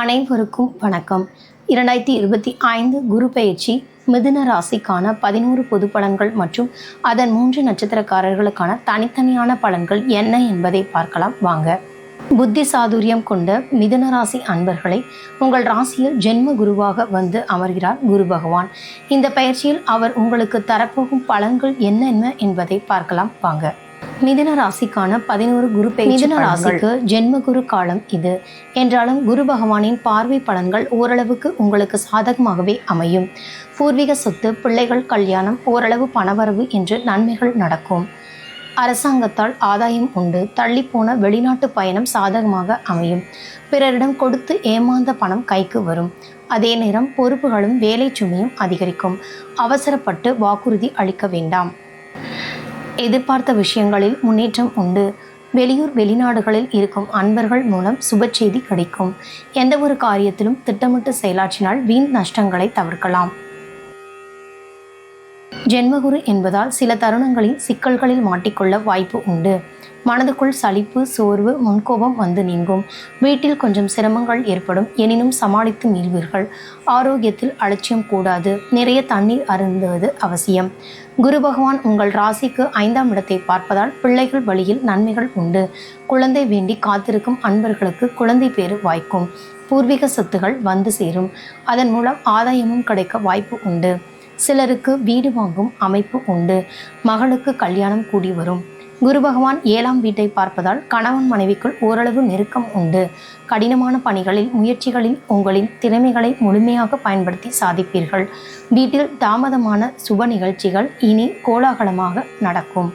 அனைவருக்கும் வணக்கம். இரண்டாயிரத்தி இருபத்தி ஐந்து குரு பயிற்சி மிதுன ராசிக்கான பதினோரு பொது பலன்கள் மற்றும் அதன் மூன்று நட்சத்திரக்காரர்களுக்கான தனித்தனியான பலன்கள் என்ன என்பதை பார்க்கலாம். வாங்க. புத்தி சாதுரியம் கொண்ட மிதுன ராசி அன்பர்களை உங்கள் ராசியில் ஜென்ம குருவாக வந்து அமர்கிறார் குரு பகவான். இந்த பயிற்சியில் அவர் உங்களுக்கு தரப்போகும் பலன்கள் என்னென்ன என்பதை பார்க்கலாம். வாங்க. மிதுன ராசிக்கான பதினோரு குரு மிதுன ராசிக்கு ஜென்ம குரு காலம் இது. என்றாலும் குரு பகவானின் பார்வை பலன்கள் ஓரளவுக்கு உங்களுக்கு சாதகமாகவே அமையும். பூர்வீக சொத்து பிள்ளைகள் கல்யாணம் ஓரளவு பணவரவு என்று நன்மைகள் நடக்கும். அரசாங்கத்தால் ஆதாயம் உண்டு. தள்ளிப்போன வெளிநாட்டு பயணம் சாதகமாக அமையும். பிறரிடம் கொடுத்து ஏமாந்த பணம் கைக்கு வரும். அதே நேரம் பொறுப்புகளும் வேலை சுமையும் அதிகரிக்கும். அவசரப்பட்டு வாக்குறுதி அளிக்க வேண்டாம். எதிர்பார்த்த விஷயங்களில் முன்னேற்றம் உண்டு. வெளியூர் வெளிநாடுகளில் இருக்கும் அன்பர்கள் மூலம் சுப செய்தி கிடைக்கும். எந்த ஒரு காரியத்திலும் திட்டமிட்டு செயலாற்றினால் வீண் நஷ்டங்களை தவிர்க்கலாம். ஜென்மகுரு என்பதால் சில தருணங்களில் சிக்கல்களில் மாட்டிக்கொள்ள வாய்ப்பு உண்டு. மனதுக்குள் சலிப்பு சோர்வு முன்கோபம் வந்து நீங்கும். வீட்டில் கொஞ்சம் சிரமங்கள் ஏற்படும். எனினும் சமாளித்து மீள்வீர்கள். ஆரோக்கியத்தில் அலட்சியம் கூடாது. நிறைய தண்ணீர் அருந்துவது அவசியம். குரு பகவான் உங்கள் ராசிக்கு ஐந்தாம் இடத்தை பார்ப்பதால் பிள்ளைகள் வழியில் நன்மைகள் உண்டு. குழந்தை வேண்டி காத்திருக்கும் அன்பர்களுக்கு குழந்தை பேறு வாய்க்கும். பூர்வீக சொத்துகள் வந்து சேரும். அதன் மூலம் ஆதாயமும் கிடைக்க வாய்ப்பு உண்டு. சிலருக்கு வீடு வாங்கும் அமைப்பு உண்டு. மகளுக்கு கல்யாணம் கூடி வரும். குரு பகவான் ஏழாம் வீட்டை பார்ப்பதால் கணவன் மனைவிக்குள் ஓரளவு நெருக்கம் உண்டு. கடினமான பணிகளில் முயற்சிகளில் உங்களின் திறமைகளை முழுமையாக பயன்படுத்தி சாதிப்பீர்கள். வீட்டில் தாமதமான சுப நிகழ்ச்சிகள் இனி கோலாகலமாக நடக்கும்.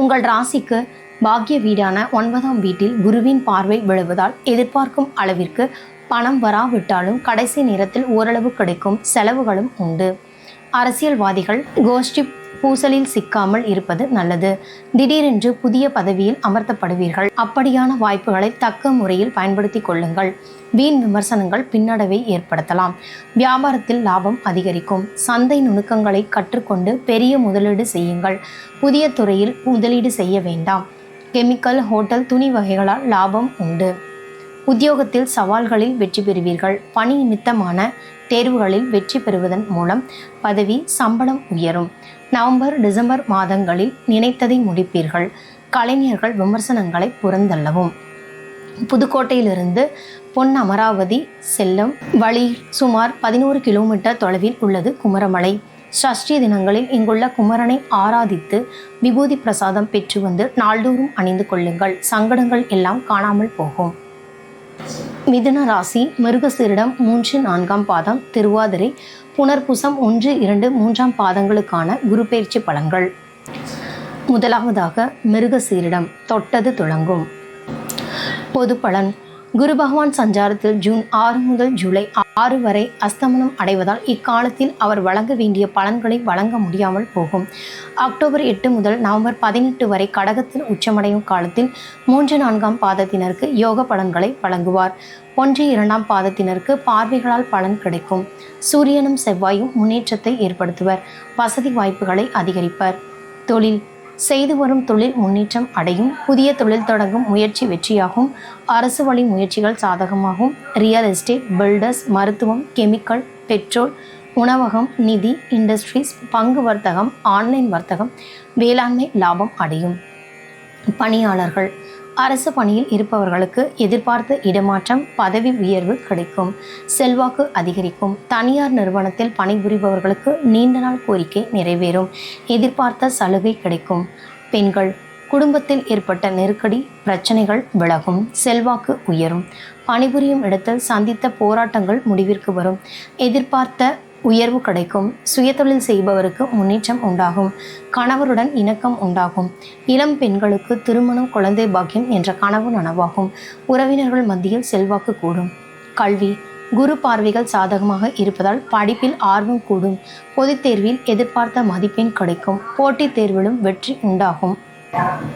உங்கள் ராசிக்கு பாக்கிய வீடான ஒன்பதாம் வீட்டில் குருவின் பார்வை விழுவதால் எதிர்பார்க்கும் அளவிற்கு பணம் வராவிட்டாலும் கடைசி நேரத்தில் ஓரளவு கிடைக்கும் செலவுகளும் உண்டு. அரசியல்வாதிகள் கோஷ்டி பூசலில் சிக்காமல் இருப்பது நல்லது. திடீரென்று புதிய பதவியில் அமர்த்தப்படுவீர்கள். அப்படியான வாய்ப்புகளை தக்க முறையில் பயன்படுத்தி கொள்ளுங்கள். வீண் விமர்சனங்கள் பின்னடைவை ஏற்படுத்தலாம். வியாபாரத்தில் லாபம் அதிகரிக்கும். சந்தை நுணுக்கங்களை கற்றுக்கொண்டு பெரிய முதலீடு செய்யுங்கள். புதிய துறையில் முதலீடு செய்ய வேண்டாம். கெமிக்கல் ஹோட்டல் துணி வகைகளால் லாபம் உண்டு. உத்தியோகத்தில் சவால்களில் வெற்றி பெறுவீர்கள். பணி நிமித்தமான தேர்வுகளில் வெற்றி பெறுவதன் மூலம் பதவி சம்பளம் உயரும். நவம்பர் டிசம்பர் மாதங்களில் நினைத்ததை முடிப்பீர்கள். கலைஞர்கள் விமர்சனங்களை புறந்தள்ளவும். புதுக்கோட்டையிலிருந்து பொன் அமராவதி செல்லும் வழியில் சுமார் பதினோரு கிலோமீட்டர் தொலைவில் உள்ளது குமரமலை. சஷ்டி தினங்களில் இங்குள்ள குமரனை ஆராதித்து விபூதி பிரசாதம் பெற்று வந்து நாள்தோறும் அணிந்து கொள்ளுங்கள். சங்கடங்கள் எல்லாம் காணாமல் போகும். மிதுன ராசி மிருகசீரிடம் மூன்று நான்காம் பாதம் திருவாதிரை புனர்பூசம் ஒன்று இரண்டு மூன்றாம் பாதங்களுக்கான குரு பயிற்சி பலன்கள். முதலாவதாக மிருகசீரிடம் தொட்டது துளங்கும். பொது பலன் குரு பகவான் சஞ்சாரத்தில் ஜூன் ஆறு முதல் ஜூலை ஆறு வரை அஸ்தமனம் அடைவதால் இக்காலத்தில் அவர் வழங்க வேண்டிய பலன்களை வழங்க முடியாமல் போகும். அக்டோபர் எட்டு முதல் நவம்பர் பதினெட்டு வரை கடகத்தில் உச்சமடையும் காலத்தில் மூன்று நான்காம் பாதத்தினருக்கு யோக பலன்களை வழங்குவார். ஒன்று இரண்டாம் பாதத்தினருக்கு பார்வைகளால் பலன் கிடைக்கும். சூரியனும் செவ்வாயும் முன்னேற்றத்தை ஏற்படுத்துவர். வசதி வாய்ப்புகளை அதிகரிப்பர். தொழில் செய்து வரும் தொழில் முன்னேற்றம் அடையும். புதிய தொழில் தொடங்கும் முயற்சி வெற்றியாகும். அரசு வழி முயற்சிகள் சாதகமாகும். ரியல் எஸ்டேட் பில்டர்ஸ் மருத்துவம் கெமிக்கல் பெட்ரோல் உணவகம் நிதி இண்டஸ்ட்ரீஸ் பங்கு வர்த்தகம் ஆன்லைன் வர்த்தகம் வேளாண்மை லாபம் அடையும். பணியாளர்கள் அரசு பணியில் இருப்பவர்களுக்கு எதிர்பார்த்த இடமாற்றம் பதவி உயர்வு கிடைக்கும். செல்வாக்கு அதிகரிக்கும். தனியார் நிறுவனத்தில் பணிபுரிபவர்களுக்கு நீண்ட நாள் கோரிக்கை நிறைவேறும். எதிர்பார்த்த சலுகை கிடைக்கும். பெண்கள் குடும்பத்தில் ஏற்பட்ட நெருக்கடி பிரச்சனைகள் விலகும். செல்வாக்கு உயரும். பணிபுரியும் இடத்தில் சந்தித்த போராட்டங்கள் முடிவிற்கு வரும். எதிர்பார்த்த உயர்வு கிடைக்கும். சுயதொழில் செய்பவருக்கு முன்னேற்றம் உண்டாகும். கணவருடன் இணக்கம் உண்டாகும். இளம் பெண்களுக்கு திருமணம் குழந்தை பாக்கியம் என்ற கனவு நனவாகும். உறவினர்கள் மத்தியில் செல்வாக்கு கூடும். கல்வி குரு பார்வைகள் சாதகமாக இருப்பதால் படிப்பில் ஆர்வம் கூடும். பொதுத் தேர்வில் எதிர்பார்த்த மதிப்பெண் கிடைக்கும். போட்டித் தேர்விலும் வெற்றி உண்டாகும்.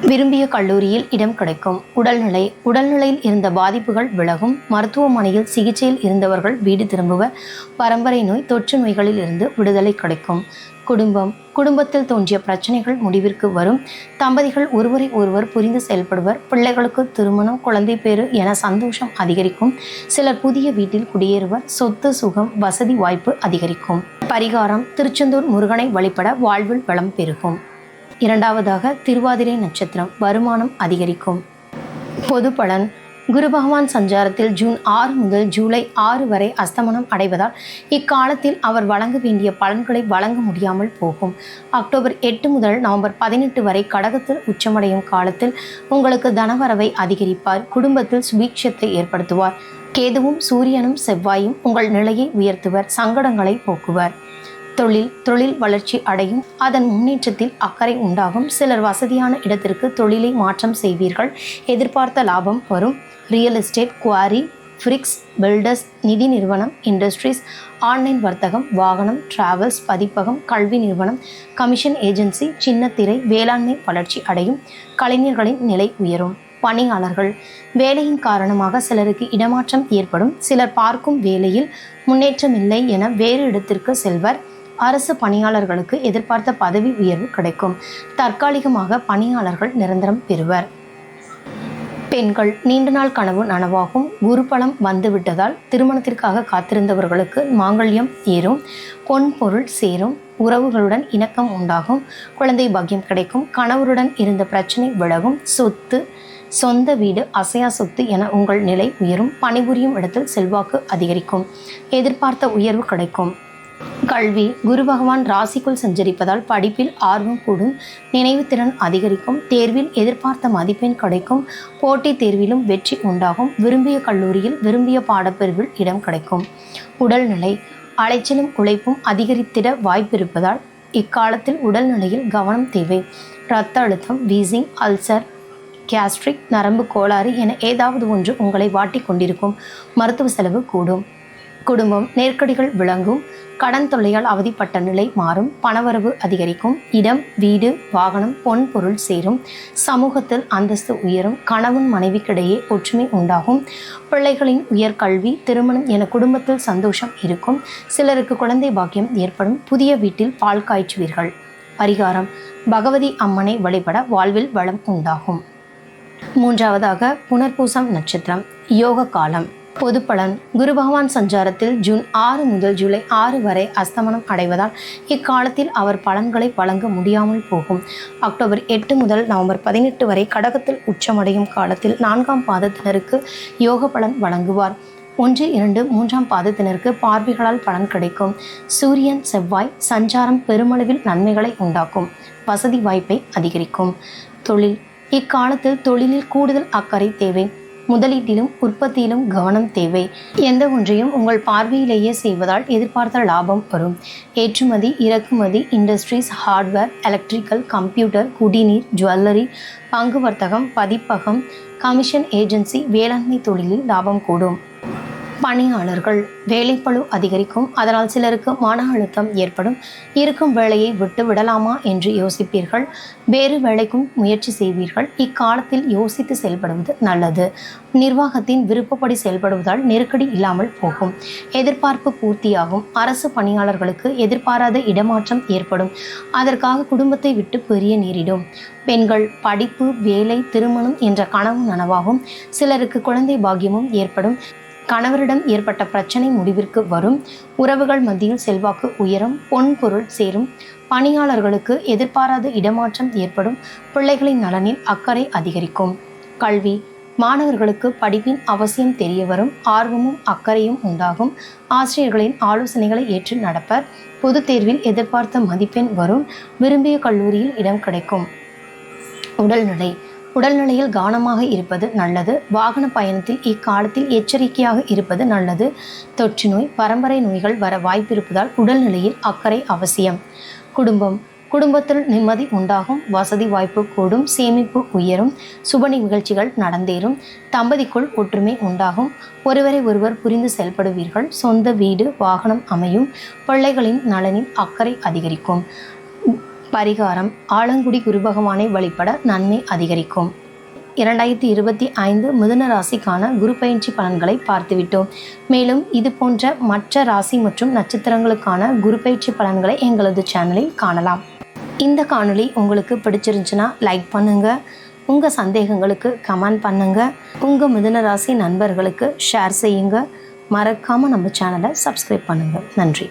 விரும்பிய கல்லூரியில் இடம் கிடைக்கும். உடல்நிலை உடல்நிலையில் இருந்த பாதிப்புகள் விலகும். மருத்துவமனையில் சிகிச்சையில் இருந்தவர்கள் வீடு திரும்புவர். பரம்பரை நோய் தொற்று நோய்களில் இருந்து விடுதலை கிடைக்கும். குடும்பம் குடும்பத்தில் தோன்றிய பிரச்சனைகள் முடிவிற்கு வரும். தம்பதிகள் ஒருவரை ஒருவர் புரிந்து செயல்படுவர். பிள்ளைகளுக்கு திருமணம் குழந்தை பேறு என சந்தோஷம் அதிகரிக்கும். சிலர் புதிய வீட்டில் குடியேறுவர். சொத்து சுகம் வசதி வாய்ப்பு அதிகரிக்கும். பரிகாரம் திருச்செந்தூர் முருகனை வழிபட வாழ்வில் வளம் பெருகும். இரண்டாவதாக திருவாதிரை நட்சத்திரம் வருமானம் அதிகரிக்கும். பொது பலன் குரு பகவான் சஞ்சாரத்தில் ஜூன் ஆறு முதல் ஜூலை ஆறு வரை அஸ்தமனம் அடைவதால் இக்காலத்தில் அவர் வழங்க வேண்டிய பலன்களை வழங்க முடியாமல் போகும். அக்டோபர் எட்டு முதல் நவம்பர் பதினெட்டு வரை கடகத்தில் உச்சமடையும் காலத்தில் உங்களுக்கு தனவரவை அதிகரிப்பார். குடும்பத்தில் சுபீட்சத்தை ஏற்படுத்துவார். கேதுவும் சூரியனும் செவ்வாயும் உங்கள் நிலையை உயர்த்துவர். சங்கடங்களை போக்குவர். தொழில் தொழில் வளர்ச்சி அடையும். அதன் முன்னேற்றத்தில் அக்கறை உண்டாகும். சிலர் வசதியான இடத்திற்கு தொழிலை மாற்றம் செய்வீர்கள். எதிர்பார்த்த லாபம் வரும். Real estate quarry bricks builders நிதி நிறுவனம் இண்டஸ்ட்ரீஸ் ஆன்லைன் வர்த்தகம் வாகனம் டிராவல்ஸ் பதிப்பகம் கல்வி நிறுவனம் கமிஷன் ஏஜென்சி சின்னத்திரை வேளாண்மை வளர்ச்சி அடையும். கலைஞர்களின் நிலை உயரும். பணியாளர்கள் வேலையின் காரணமாக சிலருக்கு இடமாற்றம் ஏற்படும். சிலர் பார்க்கும் வேலையில் முன்னேற்றமில்லை என வேறு இடத்திற்கு செல்வர். அரசு பணியாளர்களுக்கு எதிர்பார்த்த பதவி உயர்வு கிடைக்கும். தற்காலிகமாக பணியாளர்கள் நிரந்தரம் பெறுவர். பெண்கள் நீண்ட நாள் கனவு நனவாகும். குருபலம் வந்துவிட்டதால் திருமணத்திற்காக காத்திருந்தவர்களுக்கு மாங்கல்யம் ஏறும். பொன் பொருள் சேரும். உறவுகளுடன் இணக்கம் உண்டாகும். குழந்தை பாக்கியம் கிடைக்கும். கணவருடன் இருந்த பிரச்சனை விலகும். சொத்து சொந்த வீடு அசையா சொத்து என உங்கள் நிலை உயரும். பணிபுரியும் இடத்தில் செல்வாக்கு அதிகரிக்கும். எதிர்பார்த்த உயர்வு கிடைக்கும். கல்வி குரு பகவான் ராசிக்குள் சஞ்சரிப்பதால் படிப்பில் ஆர்வம் கூடும் நினைவுத்திறன் அதிகரிக்கும் தேர்வில் எதிர்பார்த்த மதிப்பெண் கிடைக்கும் போட்டித் தேர்விலும் வெற்றி உண்டாகும் விரும்பிய கல்லூரியில் விரும்பிய பாடப்பிரிவில் இடம் கிடைக்கும். உடல்நிலை அலைச்சலும் உழைப்பும் அதிகரித்திட வாய்ப்பிருப்பதால் இக்காலத்தில் உடல்நிலையில் கவனம் தேவை. இரத்த அழுத்தம் வீசிங் அல்சர் கேஸ்ட்ரிக் நரம்பு கோளாறு என ஏதாவது ஒன்று உங்களை வாட்டிக் கொண்டிருக்கும். மருத்துவ செலவு கூடும். குடும்பம் நெருக்கடிகள் விளங்கும். கடன் தொல்லையால் அவதிப்பட்ட நிலை மாறும். பணவரவு அதிகரிக்கும். இடம் வீடு வாகனம் பொன் பொருள் சேரும். சமூகத்தில் அந்தஸ்து உயரும். கணவன் மனைவிக்கிடையே ஒற்றுமை உண்டாகும். பிள்ளைகளின் உயர்கல்வி திருமணம் என குடும்பத்தில் சந்தோஷம் இருக்கும். சிலருக்கு குழந்தை பாக்கியம் ஏற்படும். புதிய வீட்டில் பால் காய்ச்சுவீர்கள். பரிகாரம். பகவதி அம்மனை வழிபட வாழ்வில் வளம் உண்டாகும். மூன்றாவதாக புனர்பூசம் நட்சத்திரம். யோக காலம் பொது பலன் குரு பகவான் சஞ்சாரத்தில் ஜூன் ஆறு முதல் ஜூலை ஆறு வரை அஸ்தமனம் அடைவதால் இக்காலத்தில் அவர் பலன்களை வழங்க முடியாமல் போகும். அக்டோபர் எட்டு முதல் நவம்பர் பதினெட்டு வரை கடகத்தில் உச்சமடையும் காலத்தில் நான்காம் பாதத்தினருக்கு யோக பலன் வழங்குவார். ஒன்று இரண்டு மூன்றாம் பாதத்தினருக்கு பார்வைகளால் பலன் கிடைக்கும். சூரியன் செவ்வாய் சஞ்சாரம் பெருமளவில் நன்மைகளை உண்டாக்கும். வசதி வாய்ப்பை அதிகரிக்கும். தொழில். இக்காலத்தில் தொழிலில் கூடுதல் அக்கறை தேவை. முதலீட்டிலும் உற்பத்தியிலும் கவனம் தேவை. எந்த ஒன்றையும் உங்கள் பார்வையிலேயே செய்வதால் எதிர்பார்த்த லாபம் வரும். ஏற்றுமதி இறக்குமதி இண்டஸ்ட்ரீஸ் ஹார்ட்வேர் எலக்ட்ரிக்கல் கம்ப்யூட்டர் குடிநீர் ஜுவல்லரி பங்கு வர்த்தகம் பதிப்பகம் கமிஷன் ஏஜென்சி வேளாண்மை தொழிலில் லாபம் கூடும். பணியாளர்கள் வேலைப்பளு அதிகரிக்கும் அதனால் சிலருக்கு மன அழுத்தம் ஏற்படும். இருக்கும் வேலையை விட்டு விடலாமா என்று யோசிப்பீர்கள். வேறு வேலைக்கும் முயற்சி செய்வீர்கள். இக்காலத்தில் யோசித்து செயல்படுவது நல்லது. நிர்வாகத்தின் விருப்பப்படி செயல்படுவதால் நெருக்கடி இல்லாமல் போகும். எதிர்பார்ப்பு பூர்த்தியாகும். அரசு பணியாளர்களுக்கு எதிர்பாராத இடமாற்றம் ஏற்படும். அதற்காக குடும்பத்தை விட்டு பெரிய நேரிடும். பெண்கள் படிப்பு வேலை திருமணம் என்ற கனவு நனவாகும். சிலருக்கு குழந்தை பாக்கியமும் ஏற்படும். கணவரிடம் ஏற்பட்ட பிரச்சனை முடிவிற்கு வரும். உறவுகள் மத்தியில் செல்வாக்கு உயரும். பொன் பொருள் சேரும். பணியாளர்களுக்கு எதிர்பாராத இடமாற்றம் ஏற்படும். பிள்ளைகளின் நலனில் அக்கறை அதிகரிக்கும். கல்வி. மாணவர்களுக்கு படிப்பின் அவசியம் தெரிய வரும் ஆர்வமும் அக்கறையும் உண்டாகும். ஆசிரியர்களின் ஆலோசனைகளை ஏற்று நடப்பர். பொதுத் தேர்வில் எதிர்பார்த்த மதிப்பெண் வரும். விரும்பிய கல்லூரியில் இடம் கிடைக்கும். உடல்நிலை. உடல்நிலையில் கவனமாக இருப்பது நல்லது. வாகன பயணத்தில் இக்காலத்தில் எச்சரிக்கையாக இருப்பது நல்லது. தொற்று நோய் பரம்பரை நோய்கள் வர வாய்ப்பிருப்பதால் உடல்நிலையில் அக்கறை அவசியம். குடும்பம். குடும்பத்தில் நிம்மதி உண்டாகும். வசதி வாய்ப்பு கூடும். சேமிப்பு உயரும். சுப நிகழ்ச்சிகள் நடந்தேறும். தம்பதிக்குள் ஒற்றுமை உண்டாகும். ஒருவரை ஒருவர் புரிந்து செயல்படுவீர்கள். சொந்த வீடு வாகனம் அமையும். பிள்ளைகளின் நலனில் அக்கறை அதிகரிக்கும். பரிகாரம் ஆலங்குடி குருபகவானை வழிபட நன்மை அதிகரிக்கும். இரண்டாயிரத்தி இருபத்தி ஐந்து மிதுன ராசிக்கான குரு பயிற்சி பலன்களை பார்த்துவிட்டோம். மேலும் இது போன்ற மற்ற ராசி மற்றும் நட்சத்திரங்களுக்கான குரு பயிற்சி பலன்களை எங்களது சேனலில் காணலாம். இந்த காணொளி உங்களுக்கு பிடிச்சிருந்துச்சுன்னா லைக் பண்ணுங்கள் உங்கள் சந்தேகங்களுக்கு கமெண்ட் பண்ணுங்கள் உங்கள் மிதுன ராசி நண்பர்களுக்கு ஷேர் செய்யுங்க. மறக்காமல் நம்ம சேனலை சப்ஸ்கிரைப் பண்ணுங்கள் நன்றி.